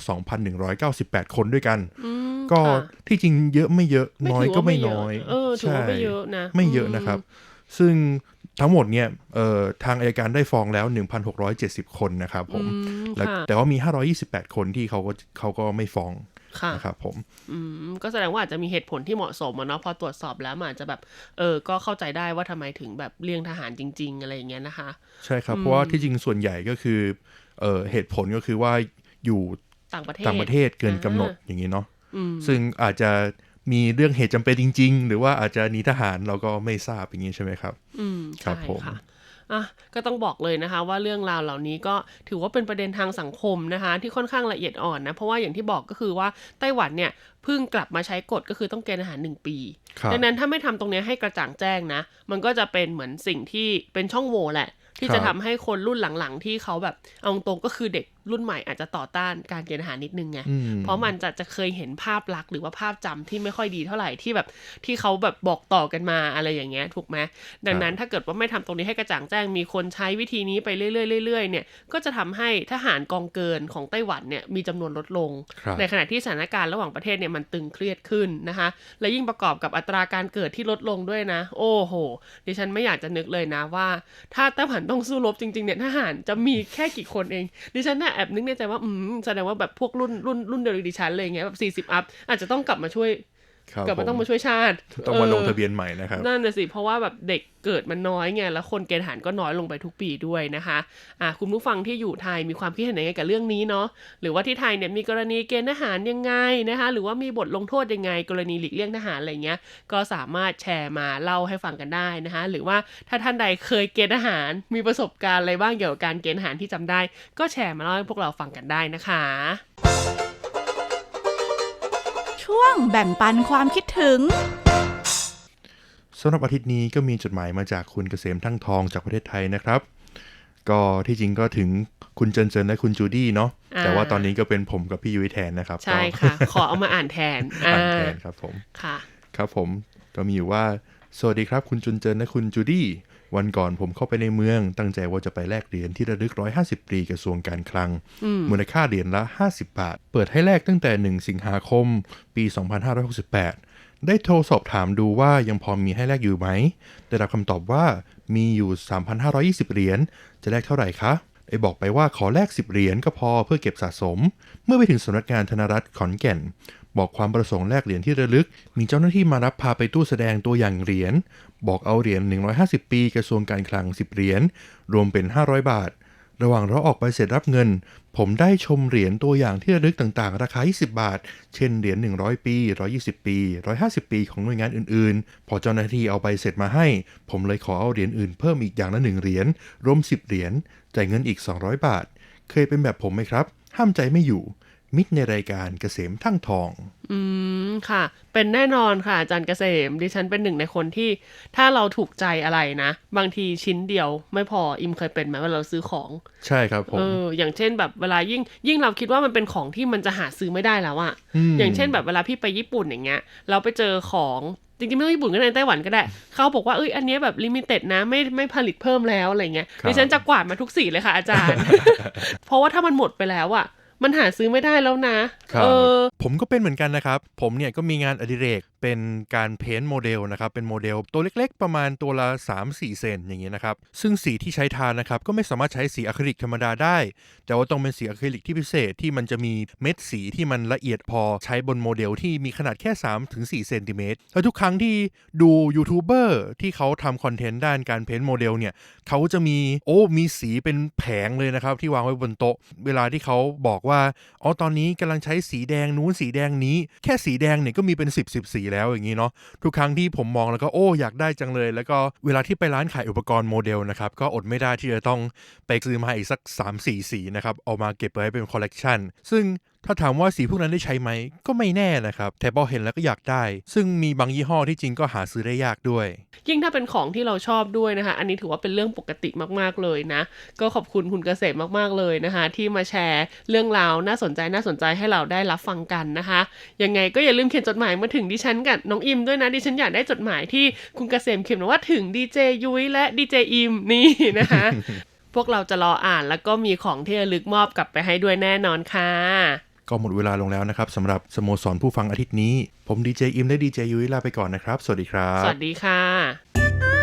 E: 2,198 คนด้วยกัน
D: อืม
E: ก็
D: ค่ะ
E: ที่จริงเยอะไม่เยอะ
D: ไม่
E: น้อย
D: ถือ
E: ก็
D: ว่า
E: ไม่
D: ไม่เย
E: น้
D: อะ
E: อย
D: เออถือว่าไม่
E: ใช่
D: เยอะนะ
E: ไม่เยอะ
D: อืม
E: นะครับ ซึ่งทั้งหมดเนี่ยเอ่อทางอายการได้ฟ้องแล้ว 1,670 คนนะครับผม
D: อืม
E: แล้ว
D: ค่ะ
E: แต่ว่ามี 528 คนที่เขาก็เขาก็ไม่ฟ้อง
D: ค่ะ
E: นะครับผม
D: อืมก็แสดงว่าอาจจะมีเหตุผลที่เหมาะสมอะเนาะพอตรวจสอบแล้วมันอาจจะแบบเออก็เข้าใจได้ว่าทำไมถึงแบบเลี่ยงทหารจริง ๆ อะไรอย่างเงี้ยนะคะ
E: ใช่ครับ เพราะว่าที่จริงส่วนใหญ่ก็คือเออเหตุผลก็คือว่าอยู่
D: ต่างประเทศ
E: ต่างประเทศเกินกำหนด
D: อ่า
E: อย่างนี้เนาะ
D: อืม
E: ซึ่งอาจจะ มีเรื่องเหตุจำเป็นจริง ๆ หรือว่าอาจจะหนีทหารเราก็ไม่ทราบอย่างนี้ใช่ไหมครับ
D: อืม
E: ครับ
D: ใช่
E: ผม
D: ค่ะอะก็ต้องบอกเลยนะคะว่าเรื่องราวเหล่านี้ก็ถือว่าเป็นประเด็นทางสังคมนะคะ ที่ค่อนข้างละเอียดอ่อนนะเพราะว่าอย่างที่บอกก็คือว่าไต้หวันเนี่ยเพิ่งกลับมาใช้กฎก็คือต้องเกณฑ์อาหารหนึ่งปี
E: ครับ
D: ดังนั้นถ้าไม่ทำตรงเนี้ยให้กระจ่างแจ้งนะ มันก็จะเป็นเหมือนสิ่งที่เป็นช่องโหว่แหละ ที่
E: ครับ
D: จะทำให้คนรุ่นหลังๆ ที่เขาแบบเอาตรงๆก็คือเด็กรุ่นใหม่อาจจะต่อต้านการเกณฑ์อาหารนิดนึงไง
E: อืม
D: เพราะมันจะจะเคยเห็นภาพลักษณ์หรือว่าภาพจำที่ไม่ค่อยดีเท่าไหร่ที่แบบที่เขาแบบบอกต่อกันมาอะไรอย่างเงี้ยถูกไหมดังนั้นถ้าเกิดว่าไม่ทำตรงนี้ให้กระจ่างแจ้งมีคนใช้วิธีนี้ไปเรื่อยๆเรื่อยๆเนี่ยก็จะทำให้ทหารกองเกินของไต้หวันเนี่ยมีจำนวนลดลง
E: ครับ
D: ในขณะที่สถานการณ์ระหว่างประเทศเนี่ยมันตึงเครียดขึ้นนะคะ และยิ่งประกอบกับอัตราการเกิดที่ลดลงด้วยนะ โอ้โห ดิฉันไม่อยากจะนึกเลยนะว่า ถ้าไต้หวันต้องสู้รบจริงๆเนี่ยทหารจะมีแค่กี่คนเอง ดิฉันน่ะแอบนึกในใจว่าอืมแสดงว่าแบบพวกรุ่นรุ่นรุ่นเดียวกับดิฉันเลยอย่างเงี้ยแบบสี่สิบอัพอาจจะต้องกลับมาช่วย กลับมาต้อง
E: ผ
D: มาช่วยชาติ
E: ต้องมาลง
D: ออ
E: ทะเบียนใหม่นะครับ
D: นั่นน่ะสิ เพราะว่าแบบเด็กเกิดมันน้อยไง แล้วคนเกณฑ์ทหารก็น้อยลงไปทุกปีด้วยนะคะอะคุณผู้ฟังที่อยู่ไทยมีความคิดเห็นยังไงกับเรื่องนี้เนาะ หรือว่าที่ไทยเนี่ยมีกรณีเกณฑ์ทหารยังไงนะคะ หรือว่ามีบทลงโทษยังไง กรณีหลีกเลี่ยงทหารอะไรเงี้ย ก็สามารถแชร์มาเล่าให้ฟังกันได้นะคะ หรือว่าถ้าท่านใดเคยเกณฑ์ทหาร มีประสบการณ์อะไรบ้างเกี่ยวกับการเกณฑ์ทหารที่จำได้ ก็แชร์มาเล่าให้พวกเราฟังกันได้นะคะ
C: ช่วงแบ่งปันความคิดถึง
E: สำหรับอาทิตย์นี้ก็มีจดหมายมาจากคุณเกษมทั้งทองจากประเทศไทยนะครับ ก็ที่จริงก็ถึงคุณเจินเจินและคุณจูดี้เนาะ
D: อ่า
E: แต่ว่าตอนนี้ก็เป็นผมกับพี่ยุ้ยแทนนะครับ
D: ใช่
E: ก็
D: ค่ะ ขอเอามาอ่านแทน
E: อ่านแท
D: อ่าน
E: ครับผม
D: ค่ะ
E: ครับผมก็มีอยู่ว่า สวัสดีครับ คุณจุนเจินและคุณจูดี้ วันก่อนผมเข้าไปในเมือง ตั้งใจว่าจะไปแลกเหรียญที่ระลึก 150 ปีกระทรวงการคลัง มูลค่าเหรียญละ 50 บาท เปิดให้แลกตั้งแต่ 1 สิงหาคม ปี 2568 ได้โทรสอบถามดูว่ายังพอมีให้แลกอยู่ไหม ได้รับคำตอบว่ามีอยู่ 3,520 เหรียญ จะแลกเท่าไหร่คะได้บอกไปว่าขอแลก 10 เหรียญก็พอเพื่อเก็บสะสม เมื่อไปถึงสำนักงานธนรัฐขอนแก่น บอกความประสงค์แลกเหรียญที่ระลึก มีเจ้าหน้าที่มารับพาไปตู้แสดงตัวอย่างเหรียญ บอกเอาเหรียญ 150 ปีกระทรวงการคลัง 10 เหรียญ รวมเป็น 500 บาท ระหว่างรอออกใบเสร็จรับเงิน ผมได้ชมเหรียญตัวอย่างที่ระลึกต่างๆ ราคา 20 บาท เช่นเหรียญ 100 ปี 120 ปี 150 ปีของหน่วยงานอื่นๆ พอเจ้าหน้าที่เอาใบเสร็จมาให้ ผมเลยขอเอาเหรียญอื่นเพิ่มอีกอย่างละ1เหรียญ รวม 10 เหรียญ จ่ายเงินอีก 200 บาท เคยเป็นแบบผมไหมครับ ห้ามใจไม่อยู่ มิตรในรายการเกษมทั้งทอง
D: อืมค่ะ เป็นแน่นอนค่ะอาจารย์เกษม ดิฉันเป็นหนึ่งในคนที่ ถ้าเราถูกใจอะไรนะ บางทีชิ้นเดียวไม่พออิมเคยเป็นไหมเวลาเราซื้อของ
E: ใช่ครับผม
D: เอออย่างเช่นแบบเวลายิ่งยิ่งเราคิดว่ามันเป็นของที่มันจะหาซื้อไม่ได้แล้วอะ
E: ม
D: อย่างเช่นแบบเวลาพี่ไปญี่ปุ่นอย่างเงี้ย เราไปเจอของจริงๆไม่ต้องญี่ปุ่นก็ได้ในไต้หวันก็ได้ เขาบอกว่าเอ้ยอันเนี้ยแบบลิมิเต็ดนะไม่ไม่ผลิตเพิ่มแล้วอะไรเงี้ย
E: ครับ
D: ดิฉันจะกวาดมาทุกสีเลยค่ะอาจารย์ เพราะว่าถ้ามันหมดไปแล้วอะ มันหาซื้อไม่ได้แล้วนะ
E: ครับ
D: เออ
E: ผมก็เป็นเหมือนกันนะครับ ผมเนี่ยก็มีงานอดิเรก เป็นการเพ้นท์โมเดลนะครับเป็นโมเดลตัวเล็กๆ ประมาณตัวละ 3-4 เซนอย่างเงี้ยนะครับซึ่งสีที่ใช้ทานะครับก็ไม่สามารถใช้สีอะคริลิกธรรมดาได้ แต่ว่าต้องเป็นสีอะคริลิกที่พิเศษที่มันจะมีเม็ดสีที่มันละเอียดพอใช้บนโมเดลที่มีขนาดแค่ 3-4 เซนติเมตรแล้วทุกครั้งที่ดูยูทูบเบอร์ที่เขาทำคอนเทนต์ด้านการเพ้นท์โมเดลเนี่ยเขาจะมีโอ้มีสีเป็นแผงเลยนะครับที่วางไว้บนโต๊ะ เวลาที่เขาบอกว่าอ๋อตอนนี้กำลังใช้สีแดงนู้นสีแดงนี้ แค่สีแดงเนี่ยก็มีเป็น 10บสสีแล้วอย่างนี้เนาะทุกครั้งที่ผมมองแล้วก็โอ้อยากได้จังเลย แล้วก็เวลาที่ไปร้านขายอุปกรณ์โมเดลนะครับก็อดไม่ได้ที่จะต้องไปซื้อมาอีกสัก 3-4 สีนะครับเอามาเก็บไว้เป็นคอลเลกชันซึ่ง ถ้าถามว่าสีพวกนั้นได้ใช้ไหมก็ไม่แน่นะครับ แต่พอเห็นแล้วก็อยากได้ ซึ่งมีบางยี่ห้อที่จริงก็หาซื้อได้ยากด้วย
D: ยิ่งถ้าเป็นของที่เราชอบด้วยนะคะ อันนี้ถือว่าเป็นเรื่องปกติมากๆเลยนะ ก็ขอบคุณคุณเกษมมากๆเลยนะคะ ที่มาแชร์เรื่องราวน่าสนใจน่าสนใจให้เราได้รับฟังกันนะคะยังไงก็อย่าลืมเขียนจดหมายมาถึงดิฉันกับน้องอิมด้วยนะดิฉันอยากได้จดหมายที่คุณเกษมเขียนมาว่าถึงดีเจยุ้ยและดีเจอิมนี่นะคะพวกเราจะรออ่านแล้วก็มีของที่ระลึกมอบกลับไปให้ด้วยแน่นอนค่ะ
E: ก็หมดเวลาลงแล้วนะครับสำหรับสโมสรผู้ฟังอาทิตย์นี้ ผมดีเจอิมและดีเจยุ้ยลาไปก่อนนะครับ สวัสดีครับ
D: สวัสดีค่ะ